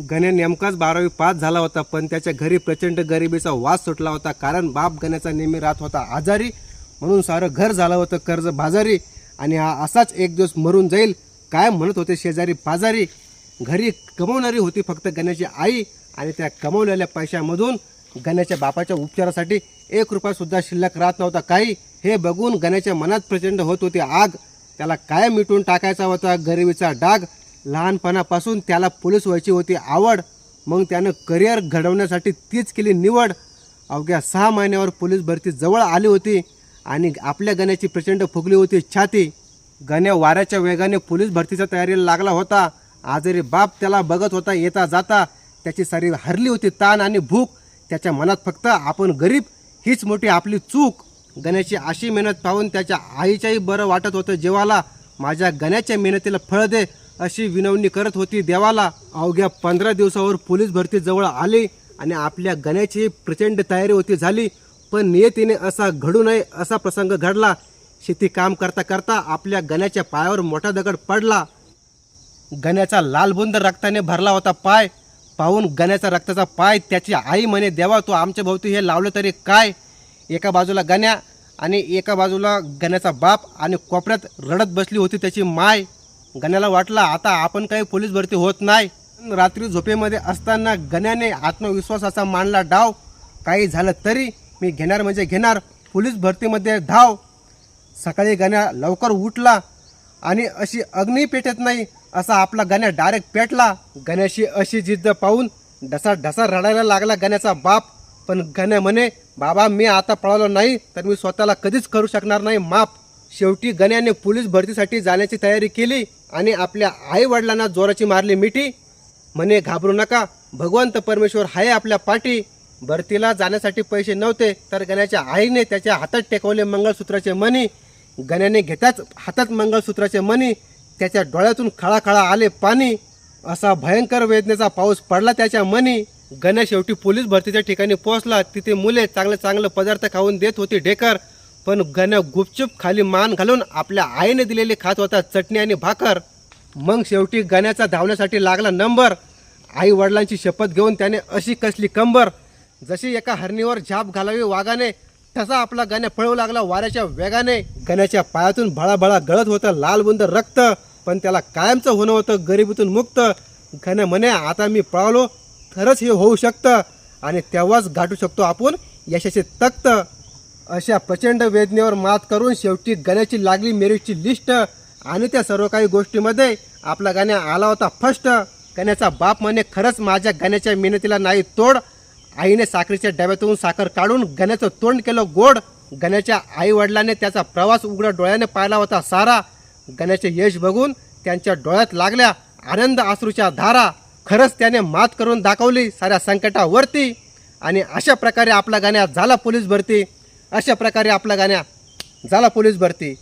गण्या नेमकाच बारावी पास झाला होता पण त्याच्या घरी प्रचंड गरिबीचा वास सुटला होता कारण बाप गण्याचा नेहमी राहत होता आजारी. म्हणून सारं घर झालं होतं कर्ज बाजारी आणि हा असाच एक दिवस मरून जाईल काय म्हणत होते शेजारी पाजारी. घरी कमवणारी होती फक्त गण्याची आई आणि त्या कमवलेल्या पैशामधून गण्याच्या बापाच्या उपचारासाठी एक रुपयासुद्धा शिल्लक राहत नव्हता. काही हे बघून गण्याच्या मनात प्रचंड होत होती आग. त्याला काय मिटून टाकायचा होता गरिबीचा डाग? लहानपणापासून त्याला पोलीस व्हायची होती आवड मग त्यानं करिअर घडवण्यासाठी तीच केली निवड. अवघ्या सहा महिन्यावर पोलीस भरती जवळ आली होती आणि आपल्या गण्याची प्रचंड फुगली होती छाती. गण्या वाऱ्याच्या वेगाने पोलीस भरतीच्या तयारीला लागला होता. आजारी बाप त्याला बघत होता येता जाता त्याची सारी हरली होती ताण आणि भूक. त्याच्या मनात फक्त आपण गरीब हीच मोठी आपली चूक. गण्याची अशी मेहनत पाहून त्याच्या आईच्याही बरं वाटत होतं जेवाला. माझ्या गण्याच्या मेहनतीला फळ दे अशी विनवणी करत होती. देवाला अवघ्या पंधरा दिवसावर पोलीस भरती जवळ आली आणि आपल्या गण्याची प्रचंड तयारी होती झाली. पण नियतीने असा घडू नये असा प्रसंग घडला. शेती काम करता करता आपल्या गण्याच्या पायावर मोठा दगड पडला. गण्याचा लालबुंद रक्ताने भरला होता पाय. पाहून गण्याचा रक्ताचा पाय त्याची आई म्हणे देवा तू आमच्या भोवती हे लावलं तरी काय? एका बाजूला गण्या आणि एका बाजूला गण्याचा बाप आणि कोपऱ्यात रडत बसली होती त्याची माय. गण्याला वाटला आता आपण काही पोलीस भरती होत नाही. रात्री झोपेमध्ये असताना गण्याने आत्मविश्वासाचा मांडला डाव. काही झालं तरी मी घेणार म्हणजे घेणार. पोलीस भरतीमध्ये धाव. सकाळी गण्या लवकर उठला आणि अशी अग्नी पेटत नाही असा आपला गण्या डायरेक्ट पेटला. गण्याशी अशी जिद्द पाहून ढसा ढसा रडायला लागला गण्याचा बाप. पण गण्या म्हणे बाबा मी आता पळालो नाही तर मी स्वतःला कधीच करू शकणार नाही माफ. शेवटी गण्याने पोलीस भरतीसाठी जाण्याची तयारी केली आणि आपल्या आईवडिलांना जोराची मारली मिठी. म्हणे घाबरू नका. भगवंत परमेश्वर आहे आपल्या पाठी. भरतीला जाण्यासाठी पैसे नव्हते तर गण्याच्या आईने त्याच्या हातात टेकवले मंगळसूत्राचे मणी. गण्याने घेताच हातात मंगळसूत्राचे मणी. त्याच्या डोळ्यातून खळाखळा आले पाणी. असा भयंकर वेदनेचा पाऊस पडला त्याच्या मनी गण्या शेवटी पोलीस भरतीच्या ठिकाणी पोहोचला. तिथे मुले चांगले चांगले पदार्थ खाऊन देत होती ढेकर. पण गण्या गुपचूप खाली मान घालून आपल्या आईने दिलेले खात होता चटणी आणि भाकर. मग शेवटी गण्याचा धावण्यासाठी लागला नंबर. आई वडिलांची शपथ घेऊन त्याने अशी कसली कंबर. जशी एका हरणीवर झाप घालावी वाघाने तसा आपला गण्या पळवू लागला वाऱ्याच्या वेगाने. गण्याच्या पायातून भळाभळा गळत होतं लाल बुंद रक्त पण त्याला कायमचं होणं होतं गरिबीतून मुक्त. गण्या म्हणे आता मी पळालो खरंच हे होऊ शकतं आणि तेव्हाच गाठू शकतो आपण यशाचे तक्त. अशा प्रचंड वेदनेवर मात करून शेवटी गण्याची लागली मेरिटची लिस्ट आणि त्या सर्व काही गोष्टीमध्ये आपला गाण्या आला होता फर्स्ट गण्याचा बाप म्हणे खरंच माझ्या गण्याच्या मेहनतीला नाही तोड. आईने साखरेच्या डब्यातून साखर काढून गण्याचं तोंड केलं गोड. गण्याच्या आईवडिलाने त्याचा प्रवास उघड्या डोळ्याने पाहिला होता सारा. गण्याचे यश बघून त्यांच्या डोळ्यात लागल्या आनंद अश्रूच्या धारा. खरंच त्याने मात करून दाखवली साऱ्या संकटावरती. आणि अशा प्रकारे आपला गाण्या झाला पोलीस भरती. अशा प्रकारे आपला गाण्या झाला पोलीस भरती.